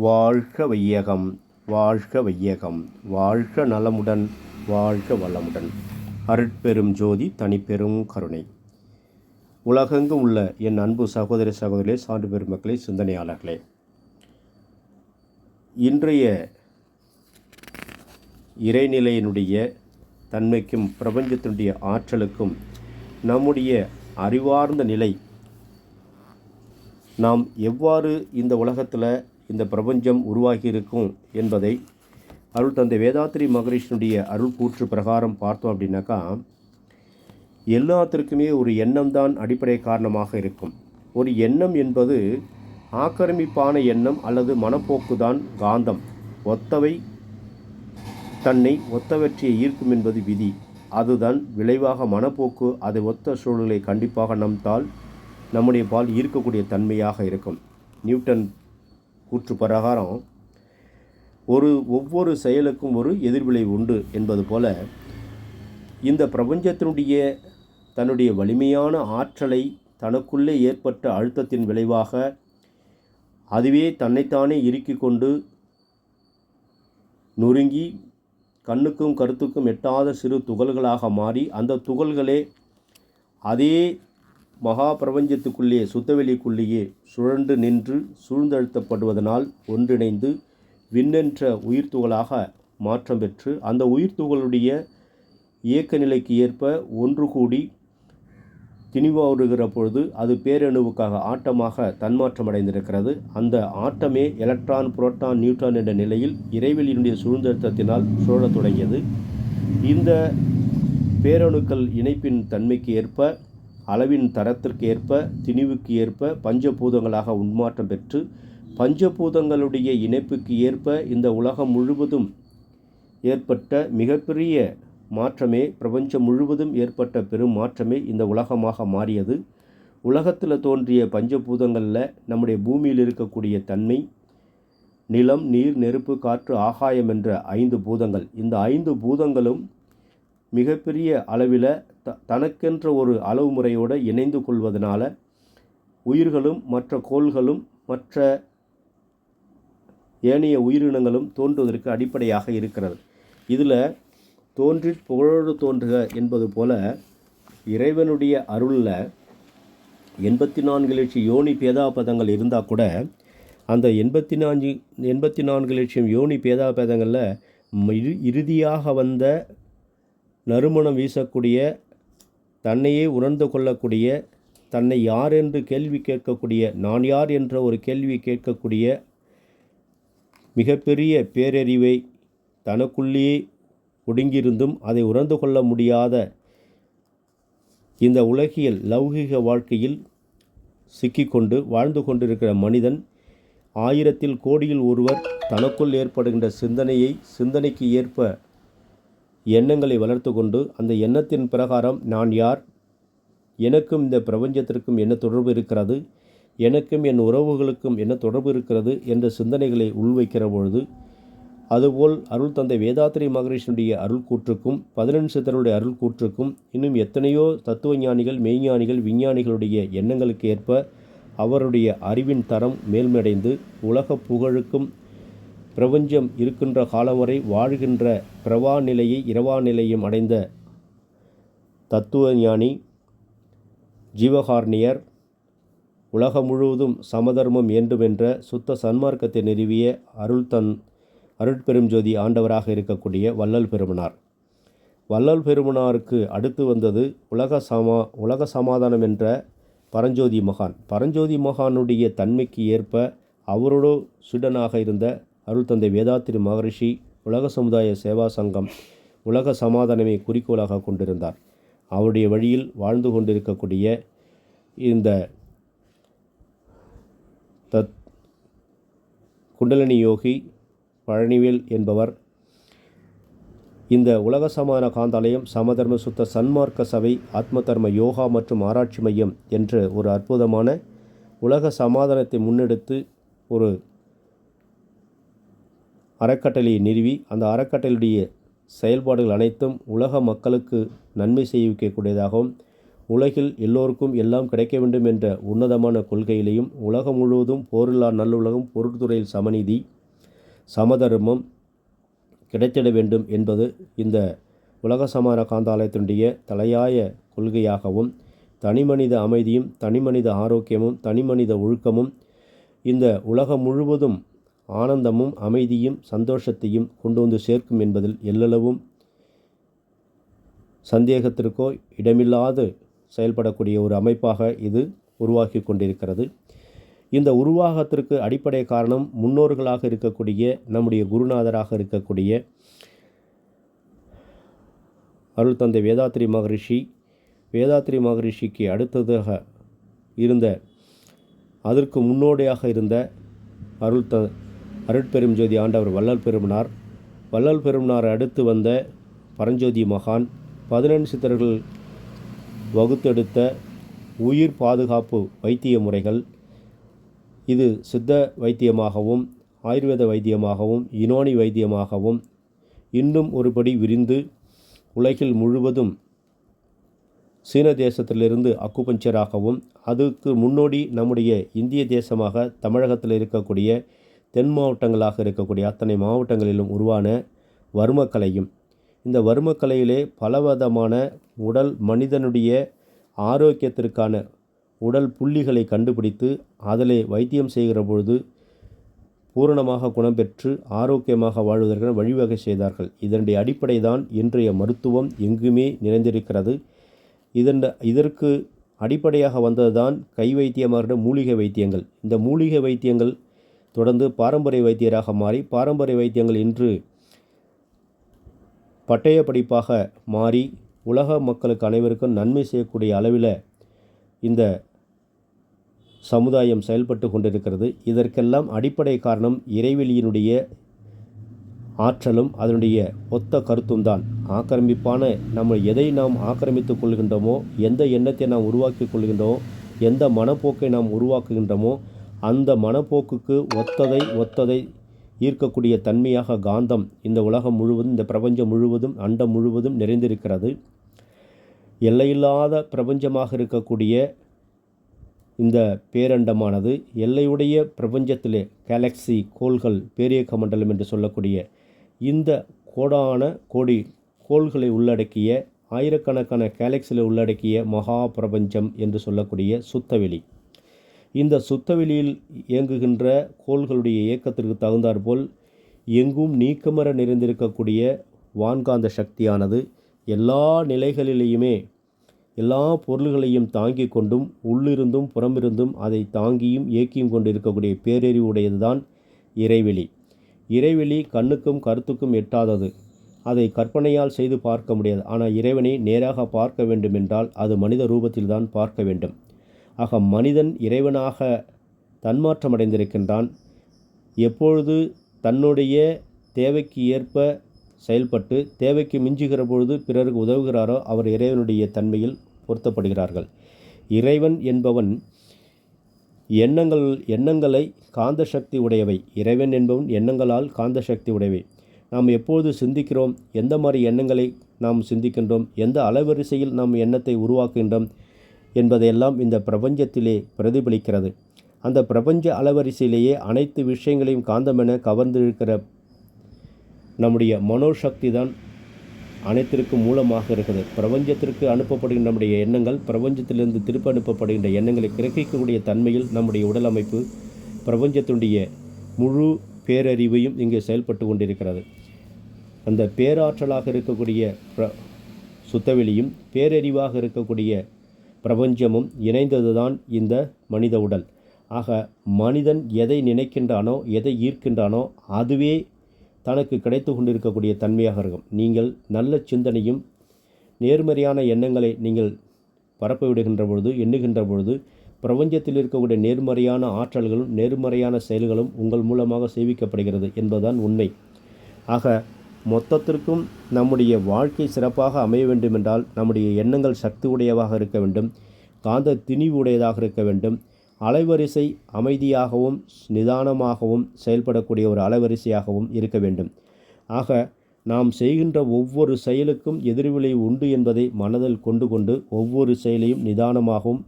வாழ்க வையகம் வாழ்க வையகம் வாழ்க நலமுடன் வாழ்க வளமுடன். அருட்பெரும் ஜோதி தனிப்பெரும் கருணை. உலகெங்கும் உள்ள என் அன்பு சகோதர சகோதரிகளே சான்று பெருமக்களே சிந்தனையாளர்களே. இன்றைய இறைநிலையினுடைய தன்மைக்கும் பிரபஞ்சத்தினுடைய ஆற்றலுக்கும் நம்முடைய அறிவார்ந்த நிலை. நாம் எவ்வாறு இந்த உலகத்தில் இந்த பிரபஞ்சம் உருவாகியிருக்கும் என்பதை அருள் தந்தை வேதாத்திரி மகரிஷனுடைய அருள் கூற்று பிரகாரம் பார்த்தோம் அப்படின்னாக்கா எல்லாத்திற்குமே ஒரு எண்ணம் தான் அடிப்படை காரணமாக இருக்கும். ஒரு எண்ணம் என்பது ஆக்கிரமிப்பான எண்ணம் அல்லது மனப்போக்கு தான் காந்தம். ஒத்தவை தன்னை ஒத்தவற்றை ஈர்க்கும் என்பது விதி. அதுதான் விளைவாக மனப்போக்கு. அதை ஒத்த சூழலை கண்டிப்பாக நம்தால் நம்முடைய பால் ஈர்க்கக்கூடிய தன்மையாக இருக்கும். நியூட்டன் கூற்று பிரகாரம் ஒரு ஒவ்வொரு செயலுக்கும் ஒரு எதிர்விளை உண்டு என்பது போல இந்த பிரபஞ்சத்தினுடைய தன்னுடைய வலிமையான ஆற்றலை தனக்குள்ளே ஏற்பட்ட அழுத்தத்தின் விளைவாக அதுவே தன்னைத்தானே இறுக்கிக் கொண்டு நொறுங்கி கண்ணுக்கும் கருத்துக்கும் எட்டாத சிறு துகள்களாக மாறி அந்த துகள்களே அதே மகா பிரபஞ்சத்துக்குள்ளே சுத்தவெளிக்குள்ளேயே சுழன்று நின்று சூழ்ந்தழுத்தப்படுவதனால் ஒன்றிணைந்து விண்ணென்ற உயிர்த்துகளாக மாற்றம் பெற்று அந்த உயிர்த்துகளுடைய இயக்க நிலைக்கு ஏற்ப ஒன்று கூடி திணிவாடுகிற பொழுது அது பேரணுவுக்காக ஆட்டமாக தன்மாற்றம் அடைந்திருக்கிறது அந்த ஆட்டமே எலக்ட்ரான் புரோட்டான் நியூட்ரான் என்ற நிலையில் இறைவெளியினுடைய சூழ்ந்தழுத்தத்தினால் சுழலத் தொடங்கியது. இந்த பேரணுக்கள் இணைப்பின் தன்மைக்கு ஏற்ப அளவின் தரத்திற்கு ஏற்ப திணிவுக்கு ஏற்ப பஞ்சபூதங்களாக உன்மாற்றம் பெற்று பஞ்சபூதங்களுடைய இணைப்புக்கு ஏற்ப இந்த உலகம் முழுவதும் ஏற்பட்ட மிகப்பெரிய மாற்றமே பிரபஞ்சம் முழுவதும் ஏற்பட்ட பெரும் மாற்றமே இந்த உலகமாக மாறியது. உலகத்தில் தோன்றிய பஞ்சபூதங்களில் நம்முடைய பூமியில் இருக்கக்கூடிய தன்மை நிலம் நீர் நெருப்பு காற்று ஆகாயம் என்ற ஐந்து பூதங்கள். இந்த ஐந்து பூதங்களும் மிகப்பெரிய அளவில் த தனக்கென்ற ஒரு அளவு முறையோடு இணைந்து கொள்வதனால உயிர்களும் மற்ற கோள்களும் மற்ற ஏனைய உயிரினங்களும் தோன்றுவதற்கு அடிப்படையாக இருக்கிறது. இதில் தோன்றி புகழோடு தோன்றுக என்பது போல இறைவனுடைய அருளில் எண்பத்தி நான்கு லட்சம் யோனி பேதாபதங்கள் இருந்தால் கூட அந்த எண்பத்தி நான்கு எண்பத்தி நான்கு லட்சம் யோனி பேதாபதங்களில் இறுதியாக வந்த நறுமணம் வீசக்கூடிய தன்னையே உணர்ந்து கொள்ளக்கூடிய தன்னை யார் என்று கேள்வி கேட்கக்கூடிய நான் யார் என்ற ஒரு கேள்வி கேட்கக்கூடிய மிகப்பெரிய பேரறிவை தனக்குள்ளேயே ஒடுங்கியிருந்தும் அதை உணர்ந்து கொள்ள முடியாத இந்த உலகியல் லௌகிக வாழ்க்கையில் சிக்கிக்கொண்டு வாழ்ந்து கொண்டிருக்கிற மனிதன் ஆயிரத்தில் கோடியில் ஒருவர் தனக்குள் ஏற்படுகின்ற சிந்தனையை சிந்தனைக்கு ஏற்ப எண்ணங்களை வளர்த்து கொண்டு அந்த எண்ணத்தின் பிரகாரம் நான் யார்? எனக்கும் இந்த பிரபஞ்சத்திற்கும் என்ன தொடர்பு இருக்கிறது? எனக்கும் என் உறவுகளுக்கும் என்ன தொடர்பு இருக்கிறது? என்ற சிந்தனைகளை உள்வைக்கிற பொழுது அதுபோல் அருள் தந்தை வேதாத்திரி மகரிஷனுடைய அருள் கூற்றுக்கும் பதினெண் சித்தருடைய அருள் கூற்றுக்கும் இன்னும் எத்தனையோ தத்துவ ஞானிகள் மெய்ஞானிகள் விஞ்ஞானிகளுடைய எண்ணங்களுக்கு ஏற்ப அவருடைய அறிவின் தரம் மேல்மடைந்து உலக புகழுக்கும் பிரபஞ்சம் இருக்கின்ற காலம் வரை வாழ்கின்ற பிரவா நிலையை இரவா நிலையும் அடைந்த தத்துவ ஞானி ஜீவகார்ணியர் உலகம் முழுவதும் சமதர்மம் வேண்டுமென்ற சுத்த சன்மார்க்கத்தை நிறுவிய அருள் தன் அருட்பெரும்ஜோதி ஆண்டவராக இருக்கக்கூடிய வள்ளல் பெருமனார். வள்ளல் பெருமனாருக்கு அடுத்து வந்தது உலக சமா உலக சமாதானம் என்ற பரஞ்சோதி மகான். பரஞ்சோதி மகானுடைய தன்மைக்கு ஏற்ப அவரோடு சுடனாக இருந்த அருள் தந்தை வேதாத்திரி மகரிஷி உலக சமுதாய சேவா சங்கம் உலக சமாதானமே குறிக்கோளாக கொண்டிருந்தார். அவருடைய வழியில் வாழ்ந்து கொண்டிருக்கக்கூடிய இந்த தத் குண்டலினி யோகி பழனிவேல் என்பவர் இந்த உலக சமான காந்தாலயம் சமதர்ம சுத்த சன்மார்க்க சபை ஆத்ம தர்ம யோகா மற்றும் ஆராய்ச்சி மையம் என்ற ஒரு அற்புதமான உலக சமாதானத்தை முன்னெடுத்து ஒரு அறக்கட்டளையை நிறுவி அந்த அறக்கட்டளையுடைய செயல்பாடுகள் அனைத்தும் உலக மக்களுக்கு நன்மை செய்விக்கக்கூடியதாகவும் உலகில் எல்லோருக்கும் எல்லாம் கிடைக்க வேண்டும் என்ற உன்னதமான கொள்கையிலேயும் உலகம் முழுவதும் போரில்லா நல்லுலகம் பொருட்துறையில் சமநீதி சமதர்மம் கிடைத்திட வேண்டும் என்பது இந்த உலக சமார காந்தாலயத்தினுடைய தலையாய கொள்கையாகவும் தனிமனித அமைதியும் தனிமனித ஆரோக்கியமும் தனிமனித ஒழுக்கமும் இந்த உலகம் முழுவதும் ஆனந்தமும் அமைதியும் சந்தோஷத்தையும் கொண்டு வந்து சேர்க்கும் என்பதில் எல்லளவும் சந்தேகத்திற்கோ இடமில்லாது செயல்படக்கூடிய ஒரு அமைப்பாக இது உருவாக்கி கொண்டிருக்கிறது. இந்த உருவாகத்திற்கு அடிப்படை காரணம் முன்னோர்களாக இருக்கக்கூடிய நம்முடைய குருநாதராக இருக்கக்கூடிய அருள் தந்தை வேதாத்திரி மகரிஷி வேதாத்திரி மகரிஷிக்கு அடுத்ததாக இருந்த அதற்கு முன்னோடியாக இருந்த அருள் த அருட்பெரும் ஜோதி ஆண்டவர் வள்ளல் பெருமனார். வள்ளல் பெருமனார் அடுத்து வந்த பரஞ்சோதி மகான் பதினெண் சித்தர்கள் வகுத்தெடுத்த உயிர் பாதுகாப்பு வைத்திய முறைகள். இது சித்த வைத்தியமாகவும் ஆயுர்வேத வைத்தியமாகவும் யுனானி வைத்தியமாகவும் இன்னும் ஒருபடி விரிந்து உலகில் முழுவதும் சீன தேசத்திலிருந்து அக்குபஞ்சராகவும் அதுக்கு முன்னோடி நம்முடைய இந்திய தேசமாக தமிழகத்தில் இருக்கக்கூடிய தென் மாவட்டங்களாக இருக்கக்கூடிய அத்தனை மாவட்டங்களிலும் உருவான வர்மக்கலையும். இந்த வர்மக்கலையிலே பலவிதமான உடல் மனிதனுடைய ஆரோக்கியத்திற்கான உடல் புள்ளிகளை கண்டுபிடித்து அதிலே வைத்தியம் செய்கிற பொழுது பூரணமாக குணம் பெற்று ஆரோக்கியமாக வாழ்வதற்கு வழிவகை செய்தார்கள். இதனுடைய அடிப்படை தான் இன்றைய மருத்துவம் எங்குமே நிறைந்திருக்கிறது. இதன் இதற்கு அடிப்படையாக வந்ததுதான் கை வைத்தியமாக மூலிகை வைத்தியங்கள். இந்த மூலிகை வைத்தியங்கள் தொடர்ந்து பாரம்பரிய வைத்தியராக மாறி பாரம்பரிய வைத்தியங்கள் இன்று பட்டய படிப்பாக மாறி உலக மக்களுக்கு அனைவருக்கும் நன்மை செய்யக்கூடிய அளவில் இந்த சமுதாயம் செயல்பட்டு கொண்டிருக்கிறது. இதற்கெல்லாம் அடிப்படை காரணம் இறைவெளியினுடைய ஆற்றலும் அதனுடைய ஒத்த கருத்தும் தான். ஆக்கிரமிப்பான நம்ம எதை நாம் ஆக்கிரமித்துக் கொள்கின்றோமோ எந்த எண்ணத்தை நாம் உருவாக்கி கொள்கின்றோமோ எந்த மனப்போக்கை நாம் உருவாக்குகின்றோமோ அந்த மனப்போக்குக்கு ஒத்ததை ஒத்ததை ஈர்க்கக்கூடிய தன்மையாக காந்தம் இந்த உலகம் முழுவதும் இந்த பிரபஞ்சம் முழுவதும் அண்டம் முழுவதும் நிறைந்திருக்கிறது. எல்லையில்லாத பிரபஞ்சமாக இருக்கக்கூடிய இந்த பேரண்டமானது எல்லையுடைய பிரபஞ்சத்திலே கேலக்ஸி கோள்கள் பேரியக்க மண்டலம் என்று சொல்லக்கூடிய இந்த கோடான கோடி கோள்களை உள்ளடக்கிய ஆயிரக்கணக்கான கேலக்ஸியில் உள்ளடக்கிய மகா பிரபஞ்சம் என்று சொல்லக்கூடிய சுத்தவெளி. இந்த சுத்தவெளியில் இயங்குகின்ற கோள்களுடைய இயக்கத்திற்கு தகுந்தாற்போல் எங்கும் நீக்கமர நிறைந்திருக்கக்கூடிய வான்காந்த சக்தியானது எல்லா நிலைகளிலேயுமே எல்லா பொருள்களையும் தாங்கி கொண்டும் உள்ளிருந்தும் புறமிருந்தும் அதை தாங்கியும் இயக்கியும் கொண்டு இருக்கக்கூடிய பேரறிவு உடையதுதான் இறைவெளி. இறைவெளி கண்ணுக்கும் கருத்துக்கும் எட்டாதது. அதை கற்பனையால் செய்து பார்க்க முடியாது. ஆனால் இறைவனை நேராக பார்க்க வேண்டுமென்றால் அது மனித ரூபத்தில்தான் பார்க்க வேண்டும். ஆக மனிதன் இறைவனாக தன்மாற்றம் அடைந்திருக்கின்றான் எப்பொழுது தன்னுடைய தேவைக்கு ஏற்ப செயல்பட்டு தேவைக்கு மிஞ்சுகிற பொழுது பிறருக்கு உதவுகிறாரோ அவர் இறைவனுடைய தன்மையில் பொருத்தப்படுகிறார்கள். இறைவன் என்பவன் எண்ணங்கள் எண்ணங்களை காந்த சக்தி உடையவை. இறைவன் என்பவன் எண்ணங்களால் காந்த சக்தி உடையவை. நாம் எப்பொழுது சிந்திக்கிறோம் எந்த மாதிரி எண்ணங்களை நாம் சிந்திக்கின்றோம் எந்த அலைவரிசையில் நாம் எண்ணத்தை உருவாக்குகின்றோம் என்பதையெல்லாம் இந்த பிரபஞ்சத்திலே பிரதிபலிக்கிறது. அந்த பிரபஞ்ச அலவரிசையிலேயே அனைத்து விஷயங்களையும் காந்தமென கவர்ந்திருக்கிற நம்முடைய மனோசக்தி தான் அனைத்திற்கும் மூலமாக இருக்குது பிரபஞ்சத்திற்கு அனுப்பப்படுகின்ற நம்முடைய எண்ணங்கள் பிரபஞ்சத்திலிருந்து திருப்பி அனுப்பப்படுகின்ற எண்ணங்களை கிரகிக்கக்கூடிய தன்மையில் நம்முடைய உடல் அமைப்பு பிரபஞ்சத்தினுடைய முழு பேரறிவையும் இங்கே செயல்பட்டு கொண்டிருக்கிறது. அந்த பேராற்றலாக இருக்கக்கூடிய பிர சுத்தவெளியும் பேரறிவாக இருக்கக்கூடிய பிரபஞ்சமும் இணைந்ததுதான் இந்த மனித உடல். ஆக மனிதன் எதை நினைக்கின்றானோ எதை ஈர்க்கின்றானோ அதுவே தனக்கு கிடைத்து கொண்டிருக்கக்கூடிய தன்மையாக இருக்கும். நீங்கள் நல்ல சிந்தனையும் நேர்மறையான எண்ணங்களை நீங்கள் பரப்ப விடுகின்ற பொழுது எண்ணுகின்ற பொழுது பிரபஞ்சத்தில் இருக்கக்கூடிய நேர்மறையான ஆற்றல்களும் நேர்மறையான செயல்களும் உங்கள் மூலமாக சேவிக்கப்படுகிறது என்பதுதான் உண்மை. ஆக மொத்தத்திற்கும் நம்முடைய வாழ்க்கை சிறப்பாக அமைய வேண்டுமென்றால் நம்முடைய எண்ணங்கள் சக்தி உடையவாக இருக்க வேண்டும். காந்த திணிவு உடையதாக இருக்க வேண்டும். அலைவரிசை அமைதியாகவும் நிதானமாகவும் செயல்படக்கூடிய ஒரு அலைவரிசையாகவும் இருக்க வேண்டும். ஆக நாம் செய்கின்ற ஒவ்வொரு செயலுக்கும் எதிர்விளை உண்டு என்பதை மனதில் கொண்டு கொண்டு ஒவ்வொரு செயலையும் நிதானமாகவும்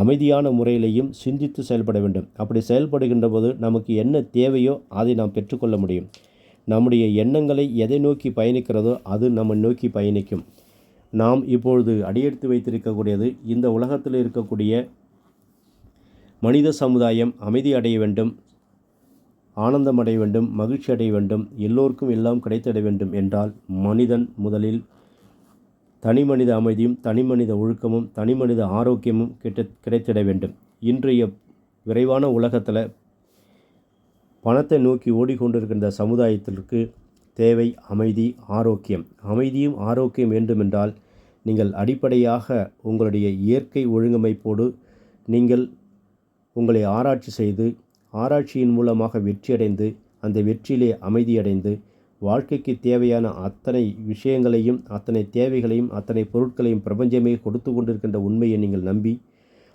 அமைதியான முறையிலையும் சிந்தித்து செயல்பட வேண்டும். அப்படி செயல்படுகின்ற போது நமக்கு என்ன தேவையோ அதை நாம் பெற்றுக்கொள்ள முடியும். நம்முடைய எண்ணங்களை எதை நோக்கி பயணிக்கிறதோ அது நம்ம நோக்கி பயணிக்கும். நாம் இப்பொழுது அடியெடுத்து வைத்திருக்கக்கூடியது இந்த உலகத்தில் இருக்கக்கூடிய மனித சமுதாயம் அமைதி அடைய வேண்டும் ஆனந்தம் அடைய வேண்டும் மகிழ்ச்சி அடைய வேண்டும் எல்லோருக்கும் எல்லாம் கிடைத்திட வேண்டும் என்றால் மனிதன் முதலில் தனி மனித அமைதியும் தனி மனித ஒழுக்கமும் தனி மனித ஆரோக்கியமும் கிட்ட கிடைத்திட வேண்டும். இன்றைய விரைவான உலகத்தில் பணத்தை நோக்கி ஓடிக்கொண்டிருக்கின்ற சமுதாயத்திற்கு தேவை அமைதி ஆரோக்கியம். அமைதியும் ஆரோக்கியம் வேண்டுமென்றால் நீங்கள் அடிப்படையாக உங்களுடைய இயற்கை ஒழுங்கமைப்போடு நீங்கள் உங்களை ஆராய்ச்சி செய்து ஆராய்ச்சியின் மூலமாக வெற்றியடைந்து அந்த வெற்றியிலே அமைதியடைந்து வாழ்க்கைக்கு தேவையான அத்தனை விஷயங்களையும் அத்தனை தேவைகளையும் அத்தனை பொருட்களையும் பிரபஞ்சமே கொடுத்து கொண்டிருக்கின்ற உண்மையை நீங்கள் நம்பி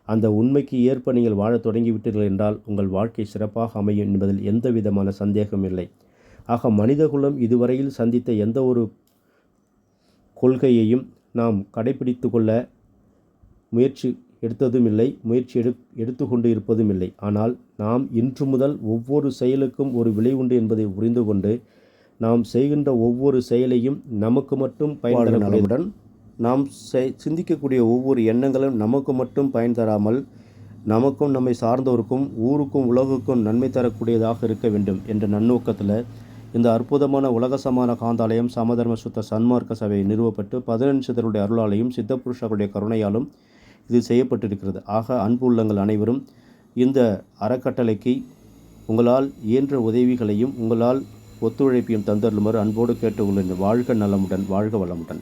அந்த உண்மைக்கு ஏற்ப நீங்கள் வாழத் தொடங்கிவிட்டீர்கள் என்றால் உங்கள் வாழ்க்கை சிறப்பாக அமையும் என்பதில் எந்த விதமான சந்தேகம் இல்லை. ஆக மனிதகுலம் இதுவரையில் சந்தித்த எந்த ஒரு கொள்கையையும் நாம் கடைபிடித்து கொள்ள முயற்சி எடுத்ததும் இல்லை முயற்சி எடு எடுத்துக்கொண்டு இருப்பதும் இல்லை. ஆனால் நாம் இன்று முதல் ஒவ்வொரு செயலுக்கும் ஒரு விலை உண்டு என்பதை புரிந்து கொண்டு நாம் செய்கின்ற ஒவ்வொரு செயலையும் நமக்கு மட்டும் பயன் தரக்கூடியதுடன் நாம் சிந்திக்கக்கூடிய ஒவ்வொரு எண்ணங்களும் நமக்கு மட்டும் பயன் தராமல் நமக்கும் நம்மை சார்ந்தவருக்கும் ஊருக்கும் உலகுக்கும் நன்மை தரக்கூடியதாக இருக்க வேண்டும் என்ற நன்னோக்கத்தில் இந்த அற்புதமான உலக சமான காந்தாலயம் சமதர்ம சுத்த சன்மார்க்க சபை நிறுவப்பட்டு பதினஞ்சதருடைய அருளாலையும் சித்தப்புருஷர்களுடைய கருணையாலும் இது செய்யப்பட்டிருக்கிறது. ஆக அன்பு உள்ளங்கள் அனைவரும் இந்த அறக்கட்டளைக்கு உங்களால் இயன்ற உதவிகளையும் உங்களால் ஒத்துழைப்பையும் தந்தருளுமாறு அன்போடு கேட்டுக்கொள்கிறேன் வாழ்க நலமுடன் வாழ்க வளமுடன்.